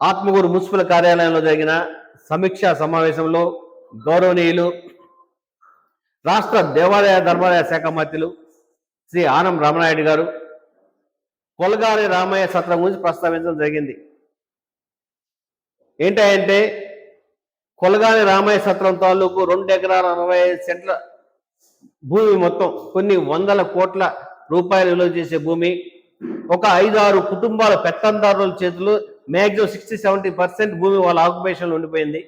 Atmakur municipal కార్యాలయంలో జరిగిన సమీక్షా సమావేశంలో గౌరవనీయులు రాష్ట్ర దేవాలయ ధర్మాలయ శాఖ మంత్రులు శ్రీ ఆనం రామనాయుడు గారు కొలగారి రామయ్య సత్రం గురించి ప్రస్తావించడం జరిగింది. ఏంటంటే కొలగాని రామయ్య సత్రం తాలూకు రెండు ఎకరాల అరవై ఐదు సెంట్ల భూమి మొత్తం కొన్ని వందల కోట్ల రూపాయలు విలువ చేసే భూమి ఒక ఐదారు కుటుంబాల పెత్తందారుల చేతులు మ్యాక్సిమం సిక్స్టీ సెవెంటీ పర్సెంట్ భూమి వాళ్ళ ఆక్యుపేషన్లో ఉండిపోయింది.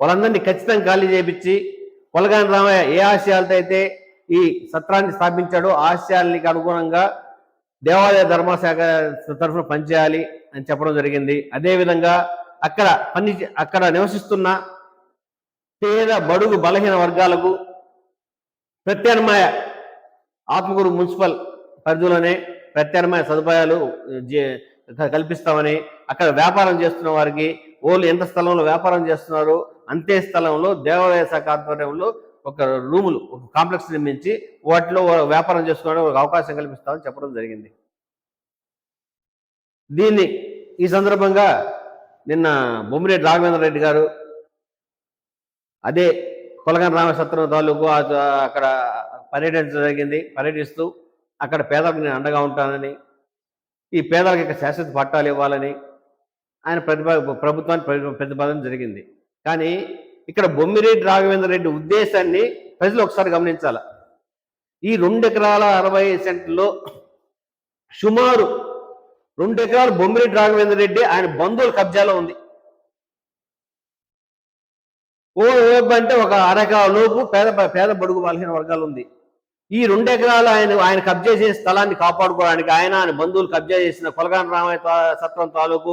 వాళ్ళందరినీ ఖచ్చితంగా ఖాళీ చేయించి పొలగాని రామయ్య ఏ ఆశయాలతో అయితే ఈ సత్రాన్ని స్థాపించాడో ఆశయాలకి అనుగుణంగా దేవాలయ ధర్మశాఖ తరఫున పనిచేయాలి అని చెప్పడం జరిగింది. అదేవిధంగా అక్కడ పని అక్కడ నివసిస్తున్న పేద బడుగు బలహీన వర్గాలకు ప్రత్యామ్నాయ ఆత్మకూరు మున్సిపల్ పరిధిలోనే ప్రత్యామ్నాయ సదుపాయాలు జే- కల్పిస్తామని అక్కడ వ్యాపారం చేస్తున్న వారికి ఓళ్ళు ఎంత స్థలంలో వ్యాపారం చేస్తున్నారో అంతే స్థలంలో దేవాలయ శాఖ ఆధ్వర్యంలో ఒక రూములు ఒక కాంప్లెక్స్ నిర్మించి వాటిలో వ్యాపారం చేసుకోవడానికి ఒక అవకాశం కల్పిస్తామని చెప్పడం జరిగింది. దీన్ని ఈ సందర్భంగా నిన్న బొమ్మిరెడ్డి రాఘవేంద్ర రెడ్డి గారు అదే కొలగన రామసత్రం తాలూకు అక్కడ పర్యటించడం జరిగింది. పర్యటిస్తూ అక్కడ పేదలకు నేను అండగా ఉంటానని ఈ పేదలకు ఇక శాశ్వత పట్టాలు ఇవ్వాలని ఆయన ప్రతిపా ప్రభుత్వాన్ని ప్రతిపాదన జరిగింది. కానీ ఇక్కడ బొమ్మిరెడ్డి రాఘవేంద్ర రెడ్డి ఉద్దేశాన్ని ప్రజలు ఒకసారి గమనించాల. ఈ రెండు ఎకరాల అరవై సెంట్లో సుమారు రెండు ఎకరాలు బొమ్మిరెడ్డి రాఘవేంద్ర రెడ్డి ఆయన బంధువుల కబ్జాలో ఉంది. ఓ ఓపు అంటే ఒక అరెకరా లోపు పేద పేద బడుగు బలహీన వర్గాలు ఉంది. ఈ రెండు ఎకరాలు ఆయన ఆయన కబ్జా చేసిన స్థలాన్ని కాపాడుకోవడానికి ఆయన ఆయన బంధువులు కబ్జా చేసిన కొలగాన రామయ్య తా- సత్రం తాలూకు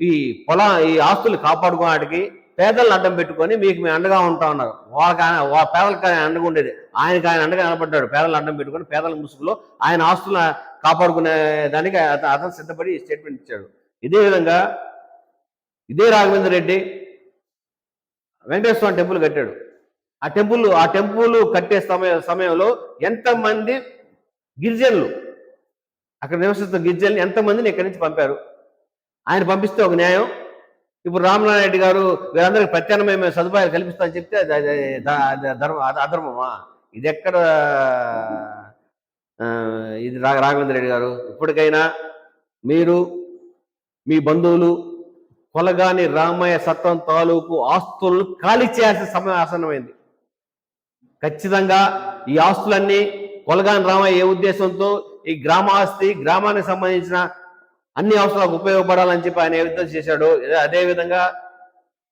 ఈ పొల ఈ ఆస్తులు కాపాడుకోవడానికి పేదలను అడ్డం పెట్టుకొని మీకు మేము అండగా ఉంటా ఉన్నారు. వాళ్ళకి ఆయన వా- పేదలకు ఆయన అండగా ఉండేది. ఆయనకి ఆయన అండగా నిలబడ్డాడు పేదలను అడ్డం పెట్టుకొని పేదల ముసుగులో ఆయన ఆస్తులను కాపాడుకునే దానికి అతను సిద్ధపడి స్టేట్మెంట్ ఇచ్చాడు. ఇదే విధంగా ఇదే రాఘవేంద్ర రెడ్డి వెంకటేశ్వర స్వామి టెంపుల్ కట్టాడు. ఆ టెంపుల్ ఆ టెంపుల్ కట్టే సమయ సమయంలో ఎంతమంది గిరిజనులు అక్కడ నివసిస్తున్న గిరిజనులు ఎంతమందిని ఇక్కడి నుంచి పంపారు? ఆయన పంపిస్తే ఒక న్యాయం. ఇప్పుడు రామనారాయణ రెడ్డి గారు వీరందరికీ ప్రత్యామ్నాయ సదుపాయాలు కల్పిస్తా చెప్తే ధర్మ అధర్మమా? ఇది ఎక్కడ ఇది రా రాఘవేంద్ర రెడ్డి గారు? ఇప్పటికైనా మీరు మీ బంధువులు కొలగాని రామయ్య సత్వం తాలూకు ఆస్తులను ఖాళీ చేయాల్సిన సమయం ఆసన్నమైంది. ఖచ్చితంగా ఈ ఆస్తులన్నీ కొలగాని రామయ్య ఏ ఉద్దేశంతో? ఈ గ్రామ ఆస్తి గ్రామానికి సంబంధించిన అన్ని అవసరాలకు ఉపయోగపడాలని చెప్పి ఆయన ఏ విధంగా చేశాడో అదేవిధంగా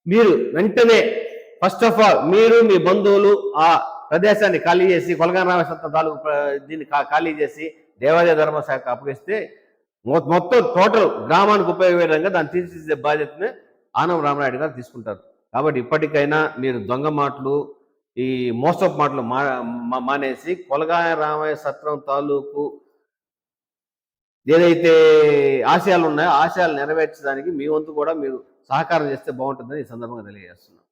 మీరు వెంటనే ఫస్ట్ ఆఫ్ ఆల్ మీరు మీ బంధువులు ఆ ప్రదేశాన్ని ఖాళీ చేసి కొలగాని రామయ్య సత్రం తాలూకు దీన్ని ఖాళీ చేసి దేవాలయ ధర్మశాఖ అప్పగిస్తే మొత్తం టోటల్ గ్రామానికి ఉపయోగ విధంగా దాన్ని తీర్చిదిద్దే బాధ్యతని ఆనం రామనాయుడు గారు తీసుకుంటారు. కాబట్టి ఇప్పటికైనా మీరు దొంగ మాటలు ఈ మోసపు మాటలు మా మా- మానేసి కొలగాయ రామయ్య సత్రం తాలూకు ఏదైతే ఆశయాలు ఉన్నాయో ఆశయాలు నెరవేర్చడానికి మీ వంతు కూడా మీరు సహకారం చేస్తే బాగుంటుందని ఈ సందర్భంగా తెలియజేస్తున్నాను